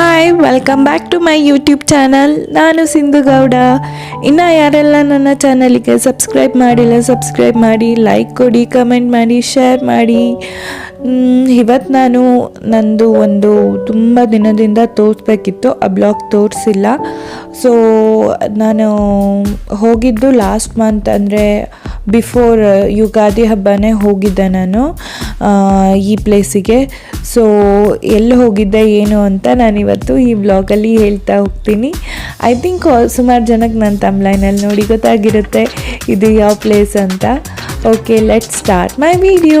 Hi welcome back to my YouTube channel ನಾನು ಸಿಂಧು ಗೌಡ. ಇನ್ನು ಯಾರೆಲ್ಲ ನನ್ನ ಚಾನಲಿಗೆ ಸಬ್ಸ್ಕ್ರೈಬ್ ಮಾಡಿಲ್ಲ ಸಬ್ಸ್ಕ್ರೈಬ್ ಮಾಡಿ ಲೈಕ್ ಕೊಡಿ ಕಮೆಂಟ್ ಮಾಡಿ ಶೇರ್ ಮಾಡಿ. ಇವತ್ತು ನಾನು ನಂದು ಒಂದು ತುಂಬ ದಿನದಿಂದ ತೋರಿಸ್ಬೇಕಿತ್ತು, ಆ ಬ್ಲಾಗ್ ತೋರಿಸಿಲ್ಲ. ಸೊ ನಾನು ಹೋಗಿದ್ದು ಲಾಸ್ಟ್ ಮಂತ್ ಅಂದರೆ ಬಿಫೋರ್ ಯುಗಾದಿ ಹಬ್ಬನೇ ಹೋಗಿದ್ದೆ ನಾನು ಈ ಪ್ಲೇಸಿಗೆ ಸೊ ಎಲ್ಲಿ ಹೋಗಿದ್ದೆ, ಏನು ಅಂತ ನಾನಿವತ್ತು ಈ ಬ್ಲಾಗಲ್ಲಿ ಹೇಳ್ತಾ ಹೋಗ್ತೀನಿ. ಐ ಥಿಂಕ್ ಸುಮಾರು ಜನಕ್ಕೆ ನನ್ನ ತಮ್ಲೈನಲ್ಲಿ ನೋಡಿ ಗೊತ್ತಾಗಿರುತ್ತೆ, ಇದು ಯಾವ ಪ್ಲೇಸ್ ಅಂತ. Okay let start my video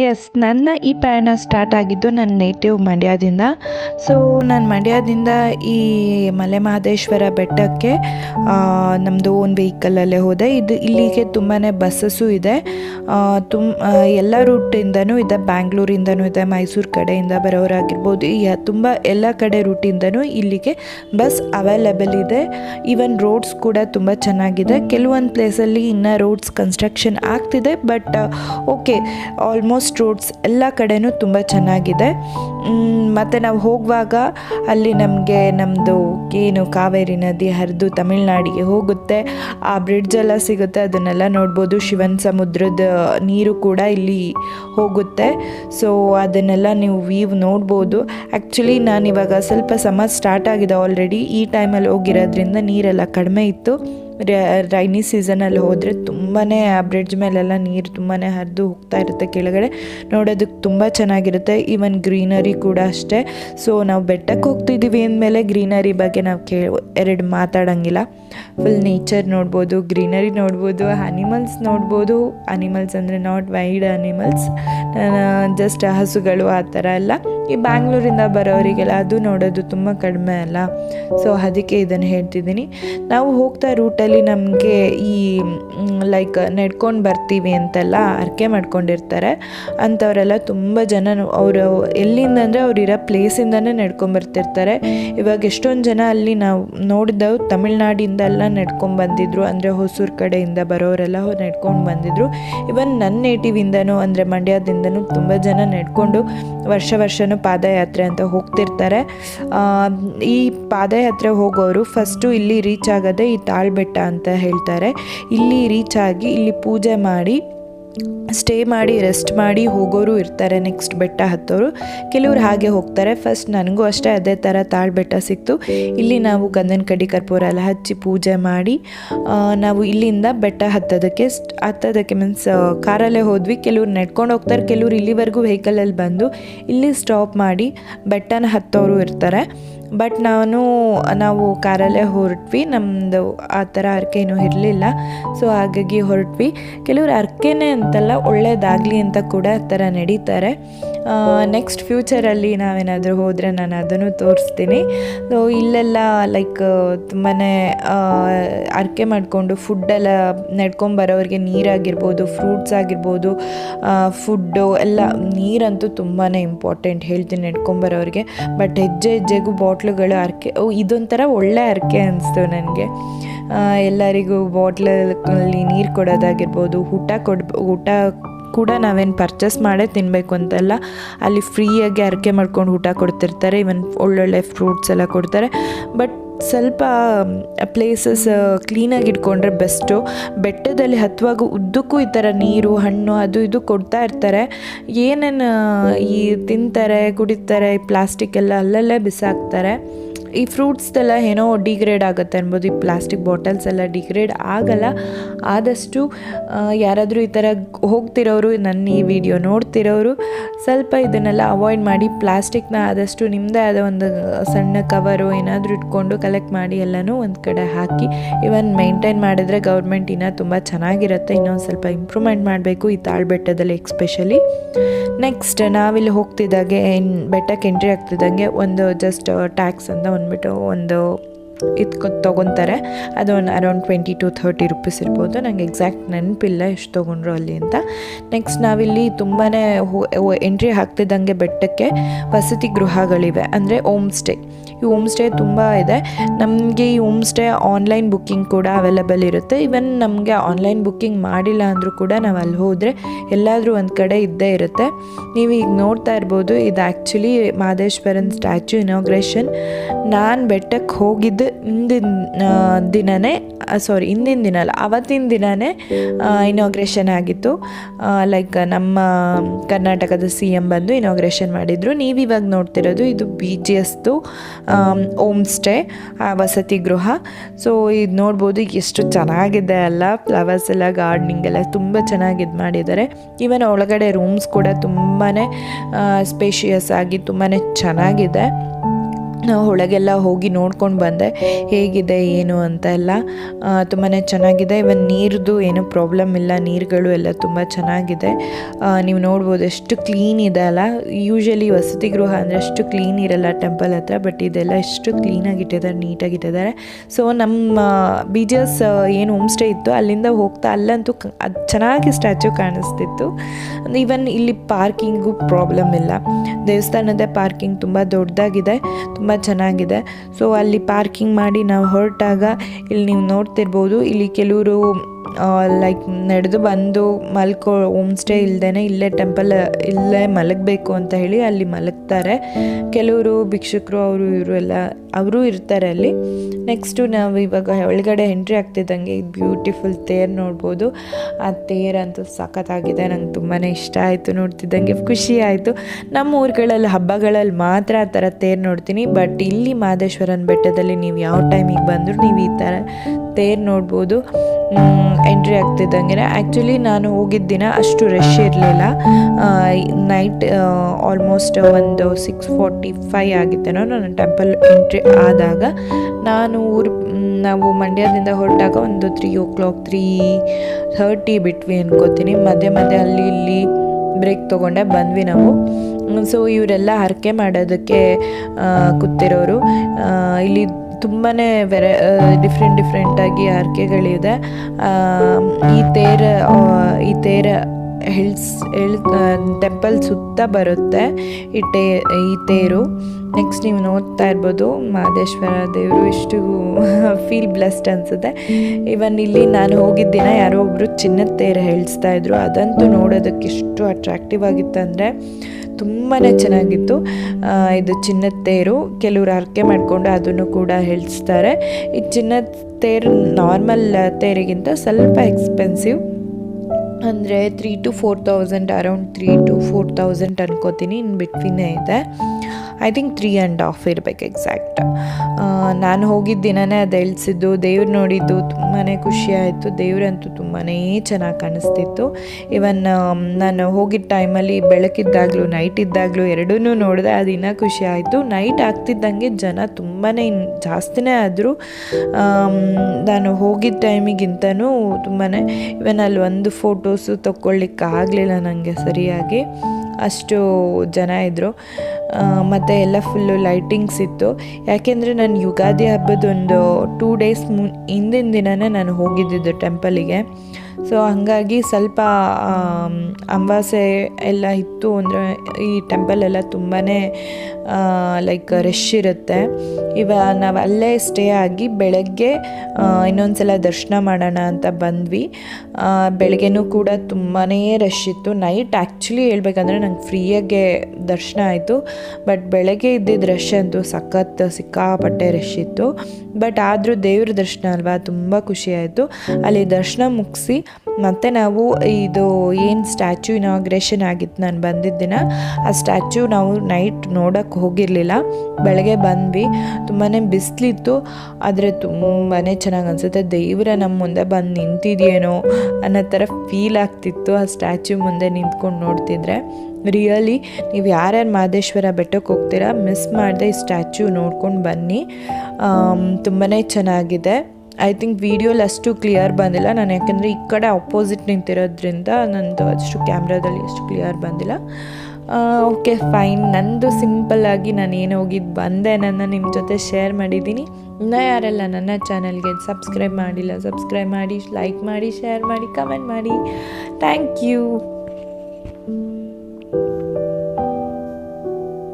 yes ನನ್ನ ಈ ಪ್ರಯಾಣ ಸ್ಟಾರ್ಟ್ ಆಗಿದ್ದು ನನ್ನ ನೇಟಿವ್ ಮಂಡ್ಯದಿಂದ. ಸೊ ನಾನು ಮಂಡ್ಯದಿಂದ ಈ ಮಲೆ ಮಹದೇಶ್ವರ ಬೆಟ್ಟಕ್ಕೆ ನಮ್ಮದು ಓನ್ ವೆಹಿಕಲಲ್ಲೇ ಹೋದೆ. ಇದು ಇಲ್ಲಿಗೆ ತುಂಬಾ ಬಸ್ಸಸ್ಸು ಇದೆ. ತುಮ್ ಎಲ್ಲ ರೂಟಿಂದನೂ ಇದೆ. ಬ್ಯಾಂಗ್ಳೂರಿಂದನೂ ಇದೆ, ಮೈಸೂರು ಕಡೆಯಿಂದ ಬರೋರಾಗಿರ್ಬೋದು. ಈ, ತುಂಬ ಎಲ್ಲ ಕಡೆ ರೂಟಿಂದನೂ ಇಲ್ಲಿಗೆ ಬಸ್ ಅವೈಲೇಬಲ್ ಇದೆ. ಈವನ್ ರೋಡ್ಸ್ ಕೂಡ ತುಂಬ ಚೆನ್ನಾಗಿದೆ. ಕೆಲವೊಂದು ಪ್ಲೇಸಲ್ಲಿ ಇನ್ನೂ ರೋಡ್ಸ್ ಕನ್ಸ್ಟ್ರಕ್ಷನ್ ಆಗ್ತಿದೆ. ಬಟ್ ಓಕೆ ಆಲ್ಮೋಸ್ಟ್ ರೋಡ್ಸ್ ಎಲ್ಲ ಕಡೆನೂ ತುಂಬ ಚೆನ್ನಾಗಿದೆ. ಮತ್ತು ನಾವು ಹೋಗುವಾಗ ಅಲ್ಲಿ ನಮಗೆ ನಮ್ಮದು ಏನು ಕಾವೇರಿ ನದಿ ಹರಿದು ತಮಿಳ್ನಾಡಿಗೆ ಹೋಗುತ್ತೆ. ಆ ಬ್ರಿಡ್ಜ್ ಎಲ್ಲ ಸಿಗುತ್ತೆ, ಅದನ್ನೆಲ್ಲ ನೋಡ್ಬೋದು. ಶಿವನ್ ಸಮುದ್ರದ ನೀರು ಕೂಡ ಇಲ್ಲಿ ಹೋಗುತ್ತೆ. ಸೊ ಅದನ್ನೆಲ್ಲ ನೀವು ವೀವ್ ನೋಡ್ಬೋದು. ಆ್ಯಕ್ಚುಲಿ ನಾನು ಇವಾಗ ಸ್ವಲ್ಪ ಸಮ ಸ್ಟಾರ್ಟ್ ಆಗಿದೆ ಆಲ್ರೆಡಿ ಈ ಟೈಮಲ್ಲಿ ಹೋಗಿರೋದ್ರಿಂದ ನೀರೆಲ್ಲ ಕಡಿಮೆ ಇತ್ತು. ರೈನಿ ಸೀಸನಲ್ಲಿ ಹೋದರೆ ತುಂಬಾ ಆ ಬ್ರಿಡ್ಜ್ ಮೇಲೆಲ್ಲ ನೀರು ತುಂಬಾ ಹರಿದು ಹೋಗ್ತಾ ಇರುತ್ತೆ ಕೆಳಗಡೆ. ನೋಡೋದಕ್ಕೆ ತುಂಬ ಚೆನ್ನಾಗಿರುತ್ತೆ. ಈವನ್ ಗ್ರೀನರಿ ಕೂಡ ಅಷ್ಟೇ. ಸೊ ನಾವು ಬೆಟ್ಟಕ್ಕೆ ಹೋಗ್ತಿದ್ದೀವಿ ಅಂದಮೇಲೆ ಗ್ರೀನರಿ ಬಗ್ಗೆ ನಾವು ಕೇ, ಎರಡು ಮಾತಾಡೋಂಗಿಲ್ಲ. ಫುಲ್ ನೇಚರ್ ನೋಡ್ಬೋದು ಗ್ರೀನರಿ ನೋಡ್ಬೋದು ಅನಿಮಲ್ಸ್ ನೋಡ್ಬೋದು. ಅನಿಮಲ್ಸ್ ಅಂದರೆ ನಾಟ್ ವೈಲ್ಡ್ ಅನಿಮಲ್ಸ್ ಜಸ್ಟ್ ಹಸುಗಳು ಆ ಥರ ಎಲ್ಲ. ಈ ಬ್ಯಾಂಗ್ಳೂರಿಂದ ಬರೋರಿಗೆಲ್ಲ ಅದು ನೋಡೋದು ತುಂಬ ಕಡಿಮೆ ಅಲ್ಲ. ಸೊ ಅದಕ್ಕೆ ಇದನ್ನು ಹೇಳ್ತಿದ್ದೀನಿ. ನಾವು ಹೋಗ್ತಾ ರೂಟಲ್ಲಿ ನಮಗೆ ಈ ಲೈಕ್ ನಡ್ಕೊಂಡು ಬರ್ತೀವಿ ಅಂತೆಲ್ಲ ಅರ್ಕೆ ಮಾಡ್ಕೊಂಡಿರ್ತಾರೆ. ಅಂಥವರೆಲ್ಲ ತುಂಬ ಜನ ಅವರು, ಎಲ್ಲಿಂದ ಅಂದರೆ ಅವ್ರು ಇರೋ ಪ್ಲೇಸಿಂದನೇ ನಡ್ಕೊಂಡು ಬರ್ತಿರ್ತಾರೆ. ಇವಾಗ ಎಷ್ಟೊಂದು ಜನ ಅಲ್ಲಿ ನಾವು ನೋಡಿದವು ತಮಿಳ್ನಾಡಿಂದ ಎಲ್ಲ ನಡ್ಕೊಂಡು ಬಂದಿದ್ರು. ಅಂದರೆ ಹೊಸೂರು ಕಡೆಯಿಂದ ಬರೋರೆಲ್ಲ ನಡ್ಕೊಂಡು ಬಂದಿದ್ರು. ಇವನ್ ನನ್ನ ನೇಟಿವಿಂದನೂ ಅಂದರೆ ಮಂಡ್ಯದಿಂದನೂ ತುಂಬ ಜನ ನಡ್ಕೊಂಡು ವರ್ಷ ವರ್ಷನೂ ಪಾದಯಾತ್ರೆ ಅಂತ ಹೋಗ್ತಿರ್ತಾರೆ. ಈ ಪಾದಯಾತ್ರೆ ಹೋಗೋರು ಫಸ್ಟು ಇಲ್ಲಿ ರೀಚ್ ಆಗೋದೇ ಈ ತಾಳ್ಬೆಟ್ಟ ಅಂತ ಹೇಳ್ತಾರೆ. ಇಲ್ಲಿ ರೀಚ್ ಆಗಿ ಇಲ್ಲಿ ಪೂಜೆ ಮಾಡಿ ಸ್ಟೇ ಮಾಡಿ ರೆಸ್ಟ್ ಮಾಡಿ ಹೋಗೋರು ಇರ್ತಾರೆ ನೆಕ್ಸ್ಟ್ ಬೆಟ್ಟ ಹತ್ತೋರು. ಕೆಲವರು ಹಾಗೆ ಹೋಗ್ತಾರೆ. ಫಸ್ಟ್ ನನಗೂ ಅಷ್ಟೇ ಅದೇ ಥರ ತಾಳ್ ಬೆಟ್ಟ ಸಿಕ್ತು. ಇಲ್ಲಿ ನಾವು ಗಂಧನ ಕಡ್ಡಿ ಕರ್ಪೂರ ಎಲ್ಲ ಹಚ್ಚಿ ಪೂಜೆ ಮಾಡಿ ನಾವು ಇಲ್ಲಿಂದ ಬೆಟ್ಟ ಹತ್ತೋದಕ್ಕೆ ಹತ್ತೋದಕ್ಕೆ ಮೀನ್ಸ್ ಕಾರಲ್ಲೇ ಹೋದ್ವಿ. ಕೆಲವ್ರು ನಡ್ಕೊಂಡು ಹೋಗ್ತಾರೆ. ಕೆಲವ್ರು ಇಲ್ಲಿವರೆಗೂ ವೆಹಿಕಲಲ್ಲಿ ಬಂದು ಇಲ್ಲಿ ಸ್ಟಾಪ್ ಮಾಡಿ ಬೆಟ್ಟನ ಹತ್ತೋರು ಇರ್ತಾರೆ. ಬಟ್ ನಾನು, ನಾವು ಕಾರಲ್ಲೇ ಹೊರಟ್ವಿ. ನಮ್ಮದು ಆ ಥರ ಅರ್ಕೆ ಇರಲಿಲ್ಲ. ಸೊ ಹಾಗಾಗಿ ಹೊರಟ್ವಿ. ಕೆಲವರು ಅರ್ಕೆನೇ ಅಂತಲ್ಲ, ಒಳ್ಳೇದಾಗಲಿ ಅಂತ ಕೂಡ ಆ ಥರ ನಡೀತಾರೆ. ನೆಕ್ಸ್ಟ್ ಫ್ಯೂಚರಲ್ಲಿ ನಾವೇನಾದರೂ ಹೋದರೆ ನಾನು ಅದನ್ನು ತೋರಿಸ್ತೀನಿ. ಸೊ ಇಲ್ಲೆಲ್ಲ ಲೈಕ್ ತುಂಬಾ ಅರ್ಕೆ ಮಾಡಿಕೊಂಡು ಫುಡ್ಡೆಲ್ಲ ನಡ್ಕೊಂಬರೋರಿಗೆ ನೀರಾಗಿರ್ಬೋದು ಫ್ರೂಟ್ಸ್ ಆಗಿರ್ಬೋದು ಫುಡ್ಡು ಎಲ್ಲ ನೀರಂತೂ ತುಂಬಾ ಇಂಪಾರ್ಟೆಂಟ್ ಹೇಳ್ತೀನಿ ನಡ್ಕೊಂಬರೋರಿಗೆ ಬಟ್ ಹೆಜ್ಜೆ ಹೆಜ್ಜೆಗೂ ಬಾಟ್ಲುಗಳು ಅರ್ಕೆ, ಓ, ಇದೊಂಥರ ಒಳ್ಳೆ ಅರ್ಕೆ ಅನಿಸ್ತು ನನಗೆ. ಎಲ್ಲರಿಗೂ ಬಾಟ್ಲಲ್ಲಿ ನೀರು ಕೊಡೋದಾಗಿರ್ಬೋದು, ಊಟ ಕೊಡ್, ಊಟ ಕೂಡ ನಾವೇನು ಪರ್ಚೇಸ್ ಮಾಡೇ ತಿನ್ನಬೇಕು ಅಂತಲ್ಲ, ಅಲ್ಲಿ ಫ್ರೀಯಾಗಿ ಅರಕೆ ಮಾಡ್ಕೊಂಡು ಊಟ ಕೊಡ್ತಿರ್ತಾರೆ ಇವನ್ ಒಳ್ಳೊಳ್ಳೆ ಫ್ರೂಟ್ಸ್ ಎಲ್ಲ ಕೊಡ್ತಾರೆ ಬಟ್ ಸ್ವಲ್ಪ ಪ್ಲೇಸಸ್ ಕ್ಲೀನಾಗಿ ಇಟ್ಕೊಂಡ್ರೆ ಬೆಸ್ಟು ಬೆಟ್ಟದಲ್ಲಿ ಹತ್ತುವಾಗ ಉದ್ದಕ್ಕೂ ಈ ಥರ ನೀರು, ಹಣ್ಣು ಅದು ಇದು ಕೊಡ್ತಾ ಇರ್ತಾರೆ. ಏನೇನು ಈ ತಿಂತಾರೆ, ಕುಡಿತಾರೆ ಪ್ಲಾಸ್ಟಿಕ್ ಎಲ್ಲ ಅಲ್ಲಲ್ಲೇ ಬಿಸಾಕ್ತಾರೆ. ಈ ಫ್ರೂಟ್ಸ್ದೆಲ್ಲ ಏನೋ ಡಿಗ್ರೇಡ್ ಆಗುತ್ತೆ ಅನ್ಬೋದು, ಈ ಪ್ಲಾಸ್ಟಿಕ್ ಬಾಟಲ್ಸ್ ಎಲ್ಲ ಡಿಗ್ರೇಡ್ ಆಗಲ್ಲ. ಆದಷ್ಟು ಯಾರಾದರೂ ಈ ಥರ ಹೋಗ್ತಿರೋರು, ನನ್ನ ಈ ವಿಡಿಯೋ ನೋಡ್ತಿರೋರು, ಸ್ವಲ್ಪ ಇದನ್ನೆಲ್ಲ ಅವಾಯ್ಡ್ ಮಾಡಿ, ಪ್ಲಾಸ್ಟಿಕ್ನ ಆದಷ್ಟು ನಿಮ್ಮದೇ ಆದ ಒಂದು ಸಣ್ಣ ಕವರು ಏನಾದರೂ ಇಟ್ಕೊಂಡು ಕಲೆಕ್ಟ್ ಮಾಡಿ ಎಲ್ಲನೂ ಒಂದು ಕಡೆ ಹಾಕಿ ಇವನ್ ಮೇಂಟೈನ್ ಮಾಡಿದ್ರೆ ಗೌರ್ಮೆಂಟ್ ಇನ್ನೂ ತುಂಬ ಚೆನ್ನಾಗಿರುತ್ತೆ, ಇನ್ನೊಂದು ಸ್ವಲ್ಪ ಇಂಪ್ರೂವ್ಮೆಂಟ್ ಮಾಡಬೇಕು ಈ ತಾಳ್ಬೆಟ್ಟದಲ್ಲಿ ಎಕ್ಸ್ಪೆಷಲಿ ನೆಕ್ಸ್ಟ್ ನಾವಿಲ್ಲಿ ಹೋಗ್ತಿದ್ದಾಗೆ ಬೆಟ್ಟಕ್ಕೆ ಎಂಟ್ರಿ ಆಗ್ತಿದ್ದಂಗೆ ಒಂದು ಜಸ್ಟ್ ಟ್ಯಾಕ್ಸ್ ಅಂತ ಬಂದ್ಬಿಟ್ಟು ಒಂದು ಇದು ತೊಗೊತಾರೆ. ಅದು ಒಂದು around twenty to thirty rupees ಇರ್ಬೋದು. ನಂಗೆ ಎಕ್ಸಾಕ್ಟ್ ನೆನಪಿಲ್ಲ ಎಷ್ಟು ತೊಗೊಂಡ್ರು ಅಲ್ಲಿ ಅಂತ. ನೆಕ್ಸ್ಟ್ ನಾವಿಲ್ಲಿ ತುಂಬಾ ಎಂಟ್ರಿ ಹಾಕ್ತಿದ್ದಂಗೆ ಬೆಟ್ಟಕ್ಕೆ ವಸತಿ ಗೃಹಗಳಿವೆ. ಅಂದರೆ ಹೋಮ್ ಸ್ಟೇ ಈ ಹೋಮ್ ಸ್ಟೇ ತುಂಬ ಇದೆ. ನಮಗೆ ಈ ಹೋಮ್ ಸ್ಟೇ ಆನ್ಲೈನ್ ಬುಕ್ಕಿಂಗ್ ಕೂಡ ಅವೈಲಬಲ್ ಇರುತ್ತೆ. ಇವನ್ ನಮಗೆ ಆನ್ಲೈನ್ ಬುಕ್ಕಿಂಗ್ ಮಾಡಿಲ್ಲ ಅಂದರೂ ಕೂಡ ನಾವು ಅಲ್ಲಿ ಹೋದರೆ ಎಲ್ಲಾದರೂ ಒಂದು ಕಡೆ ಇದ್ದೇ ಇರುತ್ತೆ. ನೀವು ಈಗ ನೋಡ್ತಾ ಇರ್ಬೋದು, ಇದು ಆ್ಯಕ್ಚುಲಿ ಮಹದೇಶ್ವರನ್ ಸ್ಟ್ಯಾಚ್ಯೂ ಇನಾಗ್ರೇಷನ್ ನಾನು ಬೆಟ್ಟಕ್ಕೆ ಹೋಗಿದ್ದು ಹಿಂದಿನ ದಿನವೇ ಸಾರಿ ಹಿಂದಿನ ದಿನ ಅಲ್ಲ, ಅವತ್ತಿನ ದಿನವೇ ಇನಾಗ್ರೇಷನ್ ಆಗಿತ್ತು. ಲೈಕ್ ನಮ್ಮ ಕರ್ನಾಟಕದ ಸಿ ಎಂ ಬಂದು ಇನಾಗ್ರೇಷನ್ ಮಾಡಿದರು. ನೀವು ಇವಾಗ ನೋಡ್ತಿರೋದು ಇದು ಬಿ ಜಿ ಎಸ್ದು ಓಮ್ ಸ್ಟೇ ವಸತಿ ಗೃಹ. ಸೊ ಇದು ನೋಡ್ಬೋದು ಎಷ್ಟು ಚೆನ್ನಾಗಿದೆ ಅಲ್ಲ ಫ್ಲವರ್ಸ್ ಎಲ್ಲ ಗಾರ್ಡನಿಂಗ್ ಎಲ್ಲ ತುಂಬ ಚೆನ್ನಾಗಿ ಇದು ಮಾಡಿದ್ದಾರೆ ಈವನ್ ಒಳಗಡೆ ರೂಮ್ಸ್ ಕೂಡ ತುಂಬಾ ಸ್ಪೇಷಿಯಸ್ ಆಗಿ ತುಂಬಾ ಚೆನ್ನಾಗಿದೆ. ಒಳಗೆಲ್ಲ ಹೋಗಿ ನೋಡ್ಕೊಂಡು ಬಂದೆ. ಹೇಗಿದೆ, ಏನು ಅಂತ ಎಲ್ಲ ತುಂಬಾ ಚೆನ್ನಾಗಿದೆ. ಇವನ್ ನೀರ್ದು ಏನು ಪ್ರಾಬ್ಲಮ್ ಇಲ್ಲ. ನೀರುಗಳು ಎಲ್ಲ ತುಂಬ ಚೆನ್ನಾಗಿದೆ. ನೀವು ನೋಡ್ಬೋದು ಎಷ್ಟು ಕ್ಲೀನ್ ಇದೆ ಅಲ್ಲ. ಯೂಶಲಿ ವಸತಿ ಗೃಹ ಅಂದರೆ ಅಷ್ಟು ಕ್ಲೀನ್ ಇರಲ್ಲ ಟೆಂಪಲ್ ಹತ್ರ ಬಟ್ ಇದೆಲ್ಲ ಎಷ್ಟು ಕ್ಲೀನಾಗಿ ಇಟ್ಟಿದ್ದಾರೆ ನೀಟಾಗಿ ಇಟ್ಟಿದ್ದಾರೆ. ಸೊ ನಮ್ಮ ಬೀಜಸ್ ಏನು ಹೋಮ್ ಸ್ಟೇ ಇತ್ತು. ಅಲ್ಲಿಂದ ಹೋಗ್ತಾ ಅಲ್ಲಂತೂ ಅದು ಚೆನ್ನಾಗಿ ಸ್ಟ್ಯಾಚ್ಯೂ ಕಾಣಿಸ್ತಿತ್ತು. ಈವನ್ ಇಲ್ಲಿ ಪಾರ್ಕಿಂಗು ಪ್ರಾಬ್ಲಮ್ ಇಲ್ಲ. ದೇವಸ್ಥಾನದ ಪಾರ್ಕಿಂಗ್ ತುಂಬ ದೊಡ್ಡದಾಗಿದೆ. ತುಂಬ ಚೆನ್ನಾಗಿದೆ. ಸೊ ಅಲ್ಲಿ ಪಾರ್ಕಿಂಗ್ ಮಾಡಿ ನಾವು ಹೊರಟಾಗ ಇಲ್ಲಿ ನೀವು ನೋಡ್ತಿರ್ಬೋದು. ಇಲ್ಲಿ ಕೆಲವರು ಲೈಕ್ ನಡೆದು ಬಂದು ಮಲ್ಕೋ ಹೋಮ್ ಸ್ಟೇ ಇಲ್ಲದೇ ಇಲ್ಲೇ ಟೆಂಪಲ್ ಇಲ್ಲೇ ಮಲಗಬೇಕು ಅಂತ ಹೇಳಿ ಅಲ್ಲಿ ಮಲಗ್ತಾರೆ. ಕೆಲವರು ಭಿಕ್ಷುಕರು, ಅವರು ಇವರು ಎಲ್ಲ, ಅವರು ಇರ್ತಾರೆ ಅಲ್ಲಿ. ನೆಕ್ಸ್ಟು ನಾವು ಇವಾಗ ಒಳಗಡೆ ಎಂಟ್ರಿ ಆಗ್ತಿದ್ದಂಗೆ ಇದು ಬ್ಯೂಟಿಫುಲ್ ತೇರ್ ನೋಡ್ಬೋದು. ಆ ತೇರಂತೂ ಸಖತ್ತಾಗಿದೆ, ನಂಗೆ ತುಂಬಾ ಇಷ್ಟ ಆಯಿತು ನೋಡ್ತಿದ್ದಂಗೆ, ಖುಷಿ ಆಯಿತು. ನಮ್ಮ ಊರುಗಳಲ್ಲಿ, ಹಬ್ಬಗಳಲ್ಲಿ ಮಾತ್ರ ಆ ಥರ ತೇರು ನೋಡ್ತೀನಿ ಬಟ್ ಇಲ್ಲಿ ಮಾದೇಶ್ವರನ ಬೆಟ್ಟದಲ್ಲಿ ನೀವು ಯಾವ ಟೈಮಿಗೆ ಬಂದರೂ ನೀವು ಈ ಥರ ತೇರು ನೋಡ್ಬೋದು. ಎಂಟ್ರಿ ಆಗ್ತಿದ್ದಂಗೆ ಆ್ಯಕ್ಚುಲಿ ನಾನು ಹೋಗಿದ್ದ ದಿನ ಅಷ್ಟು ರಶ್ ಇರಲಿಲ್ಲ. ನೈಟ್ ಆಲ್ಮೋಸ್ಟ್ ಒಂದು ಸಿಕ್ಸ್ ಫೋರ್ಟಿ ಫೈವ್ ಆಗಿತ್ತೇನೋ ನಾನು ಟೆಂಪಲ್ ಎಂಟ್ರಿ ಆದಾಗ ನಾನು ಊರು, ನಾವು ಮಂಡ್ಯದಿಂದ ಹೊರಟಾಗ ಒಂದು three o'clock three thirty between ಅನ್ಕೋತೀನಿ. ಮಧ್ಯೆ ಮಧ್ಯೆ ಅಲ್ಲಿ ಇಲ್ಲಿ ಬ್ರೇಕ್ ತೊಗೊಂಡೆ, ಬಂದ್ವಿ ನಾವು. ಸೊ ಇವರೆಲ್ಲ ಹರಕೆ ಮಾಡೋದಕ್ಕೆ ಕೂತಿರೋರು. ಇಲ್ಲಿ ತುಂಬಾ ವೆರ ಡಿಫ್ರೆಂಟ್ ಡಿಫ್ರೆಂಟಾಗಿ ಹರಕೆಗಳಿದೆ. ಈ ತೇರ ಈ ತೇರ ಹಿಲ್ಸ್, ಹಿಲ್ ಟೆಂಪಲ್ ಸುತ್ತ ಬರುತ್ತೆ ಈ ಟೇ, ಈ ತೇರು. ನೆಕ್ಸ್ಟ್ ನೀವು ನೋಡ್ತಾ ಇರ್ಬೋದು, ಮಹದೇಶ್ವರ ದೇವರು ಇಷ್ಟು ಫೀಲ್ ಬ್ಲೆಸ್ಡ್ ಅನಿಸುತ್ತೆ. ಇವನ್ ಇಲ್ಲಿ ನಾನು ಹೋಗಿದ್ದ ದಿನ ಯಾರೋ ಒಬ್ಬರು ಚಿನ್ನದ ತೇರು ಹೇಳಿಸ್ತಾ ಇದ್ರು. ಅದಂತೂ ನೋಡೋದಕ್ಕೆ ಎಷ್ಟು ಅಟ್ರಾಕ್ಟಿವ್ ಆಗಿತ್ತಂದರೆ ತುಂಬಾ ಚೆನ್ನಾಗಿತ್ತು. ಇದು ಚಿನ್ನದ ತೇರು. ಕೆಲವರು ಹರಕೆ ಮಾಡಿಕೊಂಡು ಅದನ್ನು ಕೂಡ ಹೇಳಿಸ್ತಾರೆ. ಈ ಚಿನ್ನದ ತೇರು ನಾರ್ಮಲ್ ತೇರಿಗಿಂತ ಸ್ವಲ್ಪ ಎಕ್ಸ್ಪೆನ್ಸಿವ್ ಅಂದರೆ three to four thousand around three to four thousand ಅನ್ಕೋತೀನಿ ಇನ್ ಬಿಟ್ವೀನೇ ಇದೆ. I think three and half ಇರಬೇಕು ಎಕ್ಸಾಕ್ಟ್ ನಾನು ಹೋಗಿದ್ದ ದಿನನೇ ಅದು ಎಳ್ಸಿದ್ದು, ದೇವ್ರು ನೋಡಿದ್ದು ತುಂಬಾ ಖುಷಿ ಆಯಿತು ದೇವ್ರಂತೂ ತುಂಬಾ ಚೆನ್ನಾಗಿ ಕಾಣಿಸ್ತಿತ್ತು. ಇವನ್ ನಾನು ಹೋಗಿದ್ದ ಟೈಮಲ್ಲಿ ಬೆಳಕಿದ್ದಾಗಲೂ ನೈಟ್ ಇದ್ದಾಗಲೂ ಎರಡೂ ನೋಡಿದೆ ಅದು ಇನ್ನೂ ಖುಷಿ ಆಯಿತು. ನೈಟ್ ಆಗ್ತಿದ್ದಂಗೆ ಜನ ತುಂಬಾ ಜಾಸ್ತಿನೇ ಆದರೂ. ನಾನು ಹೋಗಿದ್ದ ಟೈಮಿಗಿಂತನೂ ತುಂಬಾ ಇವನ್ ಅಲ್ಲಿ ಒಂದು ಫೋಟೋಸು ತಗೊಳ್ಳಿಕ್ಕೆ ಆಗಲಿಲ್ಲ ನನಗೆ ಸರಿಯಾಗಿ. ಅಷ್ಟು ಜನ ಇದ್ದರು ಮತ್ತು ಎಲ್ಲ ಫುಲ್ಲು ಲೈಟಿಂಗ್ಸ್ ಇತ್ತು. ಯಾಕೆಂದರೆ ನಾನು ಯುಗಾದಿ ಹಬ್ಬದ ಒಂದು ಟೂ ಡೇಸ್ ಮುನ್ ಹಿಂದಿನ ದಿನವೇ ನಾನು ಹೋಗಿದ್ದಿದ್ದು ಟೆಂಪಲಿಗೆ ಸೊ ಹಾಗಾಗಿ ಸ್ವಲ್ಪ ಅಂಬಾಸೆ ಎಲ್ಲ ಇತ್ತು ಅಂದರೆ ಈ ಟೆಂಪಲ್ ಎಲ್ಲ ತುಂಬಾ ಲೈಕ್ ರಶ್ ಇರುತ್ತೆ. ಇವ, ನಾವು ಅಲ್ಲೇ ಸ್ಟೇ ಆಗಿ ಬೆಳಗ್ಗೆ ಇನ್ನೊಂದು ಸಲ ದರ್ಶನ ಮಾಡೋಣ ಅಂತ ಬಂದ್ವಿ. ಬೆಳಗ್ಗೆನೂ ಕೂಡ ತುಂಬಾ ರಶ್ ಇತ್ತು. ನೈಟ್ ಆ್ಯಕ್ಚುಲಿ ಹೇಳ್ಬೇಕಂದ್ರೆ ನಂಗೆ ಫ್ರೀಯಾಗೆ ದರ್ಶನ ಆಯಿತು. ಬಟ್ ಬೆಳಗ್ಗೆ ಇದ್ದಿದ್ದ ರಶ್ ಅಂತೂ ಸಖತ್ ಸಿಕ್ಕಾಪಟ್ಟೆ ರಶ್ ಇತ್ತು. ಬಟ್ ಆದರೂ ದೇವ್ರ ದರ್ಶನ ಅಲ್ವಾ? ತುಂಬ ಖುಷಿ ಆಯಿತು. ಅಲ್ಲಿ ದರ್ಶನ ಮುಗಿಸಿ ಮತ್ತೆ ನಾವು ಇದು ಏನು ಸ್ಟ್ಯಾಚ್ಯೂ ಇನಾಗ್ರೇಷನ್ ಆಗಿತ್ತು ನಾನು ಬಂದಿದ್ದ ದಿನ, ಆ ಸ್ಟ್ಯಾಚ್ಯೂ ನಾವು ನೈಟ್ ನೋಡೋಕ್ಕೆ ಹೋಗಿರಲಿಲ್ಲ. ಬೆಳಗ್ಗೆ ಬಂದ್ವಿ ತುಂಬಾ ಬಿಸಿಲಿತ್ತು, ಆದರೆ ತುಂಬಾ ಚೆನ್ನಾಗಿ ಅನಿಸುತ್ತೆ. ದೇವರ ನಮ್ಮ ಮುಂದೆ ಬಂದು ನಿಂತಿದೆಯೇನೋ ಅನ್ನೋ ಥರ ಫೀಲ್ ಆಗ್ತಿತ್ತು ಆ ಸ್ಟ್ಯಾಚ್ಯೂ ಮುಂದೆ ನಿಂತ್ಕೊಂಡು ನೋಡ್ತಿದ್ರೆ. ರಿಯಲಿ ನೀವು ಯಾರ್ಯಾರು ಮಹದೇಶ್ವರ ಬೆಟ್ಟಕ್ಕೆ ಹೋಗ್ತೀರಾ ಮಿಸ್ ಮಾಡದೆ ಈ ಸ್ಟ್ಯಾಚ್ಯೂ ನೋಡ್ಕೊಂಡು ಬನ್ನಿ. ತುಂಬಾ ಚೆನ್ನಾಗಿದೆ. ಐ ಥಿಂಕ್ ವೀಡಿಯೋಲಿ ಅಷ್ಟು ಕ್ಲಿಯರ್ ಬಂದಿಲ್ಲ. ನಾನು ಯಾಕೆಂದರೆ ಈ ಕಡೆ ಅಪೋಸಿಟ್ ನಿಂತಿರೋದ್ರಿಂದ ನಂದು ಅಷ್ಟು ಕ್ಯಾಮ್ರಾದಲ್ಲಿ ಅಷ್ಟು ಕ್ಲಿಯರ್ ಬಂದಿಲ್ಲ. ಓಕೆ ಫೈನ್ ನಂದು ಸಿಂಪಲ್ಲಾಗಿ ನಾನು ಏನು ಹೋಗಿದ್ದು ಬಂದೆ. ನನ್ನ ನಿಮ್ಮ ಜೊತೆ ಶೇರ್ ಮಾಡಿದ್ದೀನಿ ಇನ್ನು ಯಾರೆಲ್ಲ ನನ್ನ ಚಾನಲ್ಗೆ ಸಬ್ಸ್ಕ್ರೈಬ್ ಮಾಡಿಲ್ಲ ಸಬ್ಸ್ಕ್ರೈಬ್ ಮಾಡಿ ಲೈಕ್ ಮಾಡಿ ಶೇರ್ ಮಾಡಿ ಕಮೆಂಟ್ ಮಾಡಿ. Thank you